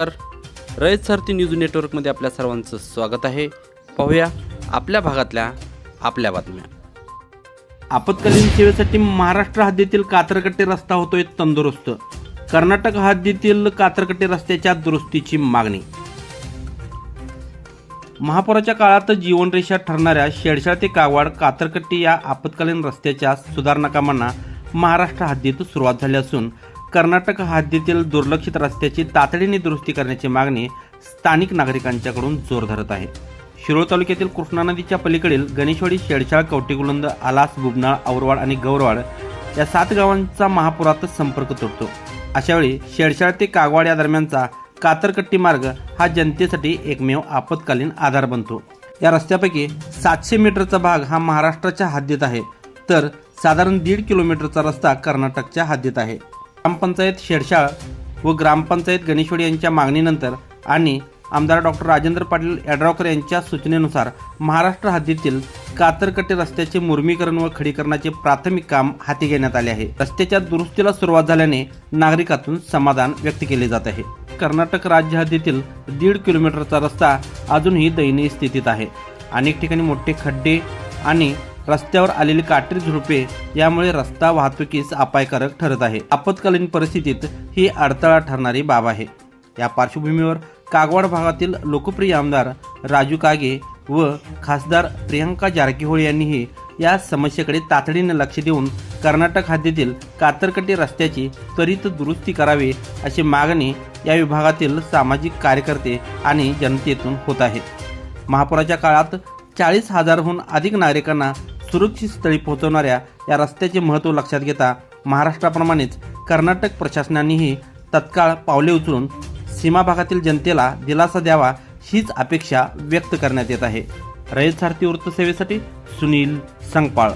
तर रयत सारथी न्यूज नेटवर्कमध्ये आपल्या सर्वांचं स्वागत आहे. पाहूया आपल्या भागातल्या आपल्या बातम्या. आपत्कालीन सेवेसाठी महाराष्ट्र हद्दीतील कात्रकट्टे रस्ता होतोय तंदुरुस्त. कर्नाटक हद्दीतील कात्रकट्टे रस्त्याच्या दुरुस्तीची मागणी. महापुराच्या काळात जीवनरेषा ठरणाऱ्या शेडशाळ ते कागवाड कातरकट्टी या आपत्कालीन रस्त्याच्या सुधारणा कामांना महाराष्ट्र हद्दीत सुरुवात झाली असून कर्नाटक हद्दीतील दुर्लक्षित रस्त्याची तातडीने दुरुस्ती करण्याची मागणी स्थानिक नागरिकांच्याकडून जोर धरत आहे. शिरोळ तालुक्यातील कृष्णा नदीच्या पलीकडील गणेशवाडी शेडशाळ कवटेगुलंद आलास बुबनाळ औरवाड आणि गौरवाड या सात गावांचा महापुरात संपर्क तुटतो. अशावेळी शेडशाळ ते कागवाड या दरम्यानचा कातरकट्टी मार्ग हा जनतेसाठी एकमेव आपत्कालीन आधार बनतो. या रस्त्यापैकी सातशे मीटरचा भाग हा महाराष्ट्राच्या हद्दीत आहे तर साधारण दीड किलोमीटरचा रस्ता कर्नाटकच्या हद्दीत आहे. ग्रामपंचायत शेडशाळ व ग्रामपंचायत गणेशवाडी यांच्या मागणीनंतर आणि आमदार डॉक्टर राजेंद्र पाटील यड्रावकर यांच्या सूचनेनुसार महाराष्ट्र हद्दीतील कातरकटे रस्त्याचे मुर्मीकरण व खडीकरणाचे प्राथमिक काम हाती घेण्यात आले आहे. रस्त्याच्या दुरुस्तीला सुरुवात झाल्याने नागरिकातून समाधान व्यक्त केले जात आहे. कर्नाटक राज्य हद्दीतील दीड किलोमीटरचा रस्ता अजूनही दयनीय स्थितीत आहे. अनेक ठिकाणी मोठे खड्डे आणि रस्त्यावर आलेली काटेरी झुडपे यामुळे रस्ता वाहतुकीस अपायकारक ठरत आहे. आपत्कालीन परिस्थितीत ही अडथळा ठरणारी बाब आहे. या पार्श्वभूमीवर कागवाड भागातील लोकप्रिय आमदार राजू कागे व खासदार प्रियंका जारकीहोळी यांनीही या समस्येकडे तातडीने लक्ष देऊन कर्नाटक हद्दीतील कातरकटी रस्त्याची त्वरित दुरुस्ती करावी अशी मागणी या विभागातील सामाजिक कार्यकर्ते आणि जनतेतून होत आहे. महापुराच्या काळात चाळीस हजारहून अधिक नागरिकांना सुरक्षित स्थळी पोहोचवणाऱ्या या रस्त्याचे महत्त्व लक्षात घेता महाराष्ट्राप्रमाणेच कर्नाटक प्रशासनानेही तत्काळ पावले उचलून सीमा भागातील जनतेला दिलासा द्यावा हीच अपेक्षा व्यक्त करण्यात येत आहे. रयत सारथी वृत्तसेवेसाठी सुनील संगपाळ.